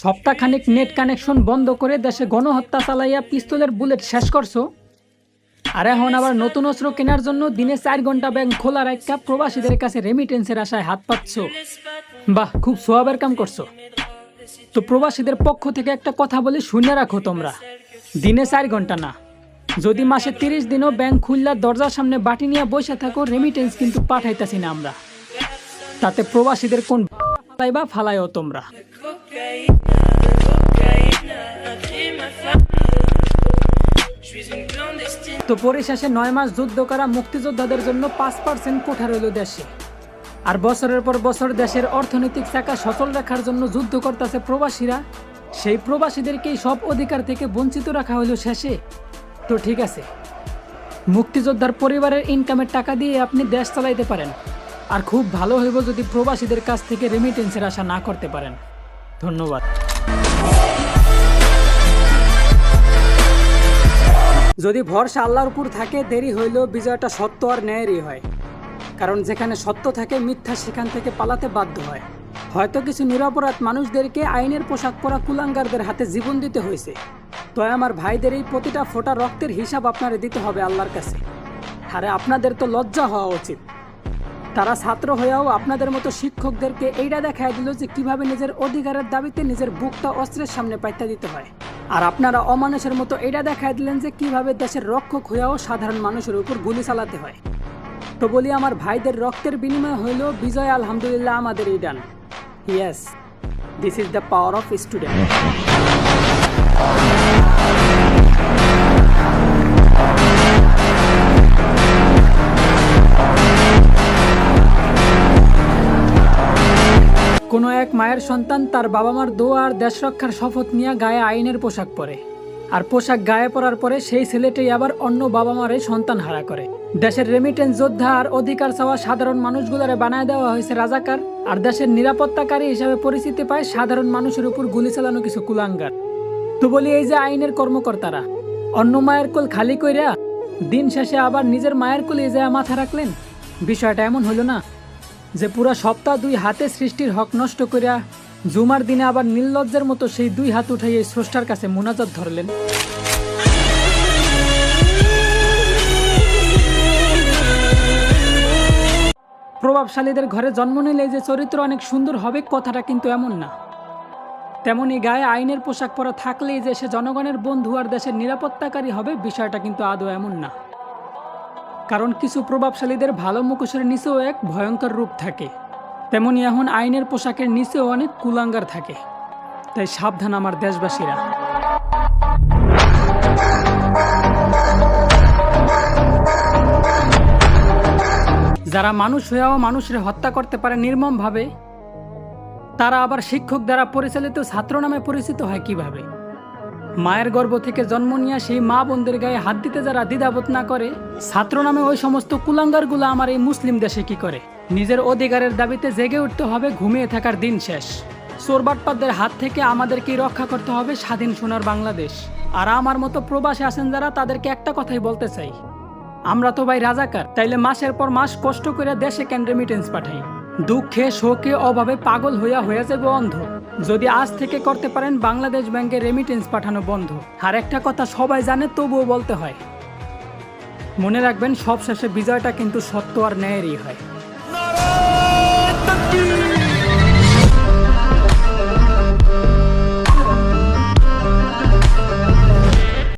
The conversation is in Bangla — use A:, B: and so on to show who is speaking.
A: সপ্তাহখানিক নেট কানেকশন বন্ধ করে দেশে গণহত্যা চালাইয়া পিস্তলের বুলেট শেষ করছ? আর এখন আবার নতুন অস্ত্র কেনার জন্য দিনে চার ঘণ্টা ব্যাংক খোলা রাখা প্রবাসীদের কাছে রেমিটেন্সের আশায় হাত পাচ্ছ বাহ, খুব সোয়াবের কাম করছ। তো প্রবাসীদের পক্ষ থেকে একটা কথা বলে, শুনে রাখো তোমরা। দিনে চার ঘণ্টা না। যদি মাসে তিরিশ দিনও ব্যাংক খুললা, দরজার সামনে বাটি নিয়ে বসে থাকো রেমিটেন্স কিন্তু পাঠাইতেছি না আমরা। তাতে প্রবাসীদের কোন ফালাইবা, ফালাইও তোমরা। তো পরিশেষে নয় মাস যুদ্ধ করা মুক্তিযোদ্ধাদের জন্য পাঁচ পার্সেন্ট কোঠা রইল দেশে। আর বছরের পর বছর দেশের অর্থনৈতিক চাকা সচল রাখার জন্য যুদ্ধ করতেছে প্রবাসীরা, সেই প্রবাসীদেরকেই সব অধিকার থেকে বঞ্চিত রাখা হলো শেষে। তো ঠিক আছে, মুক্তিযোদ্ধার পরিবারের ইনকামের টাকা দিয়ে আপনি দেশ চালাইতে পারেন, আর খুব ভালো হইব যদি প্রবাসীদের কাছ থেকে রেমিটেন্সের আশা না করতে পারেন। ধন্যবাদ। যদি ভরসা আল্লাহর উপর থাকে, দেরি হইলেও বিজয়টা সত্য আর ন্যায়েরই হয়। কারণ যেখানে সত্য থাকে, মিথ্যা সেখান থেকে পালাতে বাধ্য হয়। হয়তো কিছু নিরপরাধ মানুষদেরকে আইনের পোশাক পরা কুলাঙ্গারদের হাতে জীবন দিতে হয়েছে তো আমার ভাইদের এই প্রতিটা ফোঁটা রক্তের হিসাব আপনারে দিতে হবে আল্লাহর কাছে। আরে, আপনাদের তো লজ্জা হওয়া উচিত। তারা ছাত্র হয়েও আপনাদের মতো শিক্ষকদেরকে এইটা দেখায় দিল যে কীভাবে নিজের অধিকারের দাবিতে নিজের বুকটা অস্ত্রের সামনে পাইতে দিতে হয়। আর আপনারা অমানুষের মতো এটা দেখায় দিলেন যে কীভাবে দেশের রক্ষক হয়েও সাধারণ মানুষের উপর গুলি চালাতে হয়। তো বলি আমার ভাইদের রক্তের বিনিময় হইল বিজয় আলহামদুলিল্লাহ আমাদের ইডান। Yes this is the power of student কোনো এক মায়ের সন্তান তার বাবা মার দোয়া আর দেশ রক্ষার শপথ নিয়ে গায়ে আইনের পোশাক পরে। আর পোশাক গায়ে পরার পরে সেই ছেলেটাই আবার অন্য বাবা মারে সন্তান হারা করে। দেশের রেমিটেন্স যোদ্ধা আর অধিকার চাওয়া সাধারণ মানুষগুলোরে বানায় দেওয়া হয়েছে রাজাকার। আর দেশের নিরাপত্তাকারী হিসাবে পরিচিতি পায় সাধারণ মানুষের উপর গুলি চালানো কিছু কুলাঙ্গার। তো বলি এই যে আইনের কর্মকর্তারা, অন্য মায়ের কোল খালি কইরা দিন শেষে আবার নিজের মায়ের কোলে যায় মাথা রাখলেন? বিষয়টা এমন হলো না যে পুরা সপ্তাহ দুই হাতে সৃষ্টির হক নষ্ট করিয়া জুমার দিনে আবার নির্লজ্জের মতো সেই দুই হাত উঠাই এই স্রষ্টার কাছে মোনাজাত ধরলেন। প্রভাবশালীদের ঘরে জন্ম নিলে যে চরিত্র অনেক সুন্দর হবে, কথাটা কিন্তু এমন না। তেমনি গায়ে আইনের পোশাক পরা থাকলেই যে সে জনগণের বন্ধু আর দেশের নিরাপত্তাকারী হবে, বিষয়টা কিন্তু আদৌ এমন না। কারণ কিছু প্রভাবশালীদের ভালো মুখোশের নিচেও এক ভয়ঙ্কর রূপ থাকে। তেমনি এখন আইনের পোশাকের নিচেও অনেক কুলাঙ্গার থাকে। তাই সাবধান আমার দেশবাসীরা। যারা মানুষ হয়েও মানুষের হত্যা করতে পারে নির্মমভাবে, তারা আবার শিক্ষক দ্বারা পরিচালিত ছাত্র নামে পরিচিত হয় কীভাবে? মায়ের গর্ভ থেকে জন্ম নিয়ে সেই মা বোনদের গায়ে হাত দিতে যারা দ্বিধাবোধ না করে, ছাত্র নামে ওই সমস্ত কুলাঙ্গারগুলো আমার এই মুসলিম দেশে কি করে? নিজের অধিকারের দাবিতে জেগে উঠতে হবে, ঘুমিয়ে থাকার দিন শেষ। চোরবাটপাতদের হাত থেকে আমাদেরকে রক্ষা করতে হবে স্বাধীন সোনার বাংলাদেশ। আর আমার মতো প্রবাসী আছেন যারা, তাদেরকে একটা কথাই বলতে চাই। আমরা তো ভাই রাজাকার, তাইলে মাসের পর মাস কষ্ট করে দেশে কেন পাঠাই। দুঃখে শোকে অভাবে পাগল হইয়া হয়ে যাবে অন্ধ। যদি আজ থেকে করতে পারেন বাংলাদেশ ব্যাংকে রেমিটেন্স পাঠানো বন্ধ। আর একটা কথা সবাই জানে, তবুও বলতে হয়। মনে রাখবেন, সবশেষে বিজয়টা কিন্তু সত্য আর ন্যায়েরই হয়।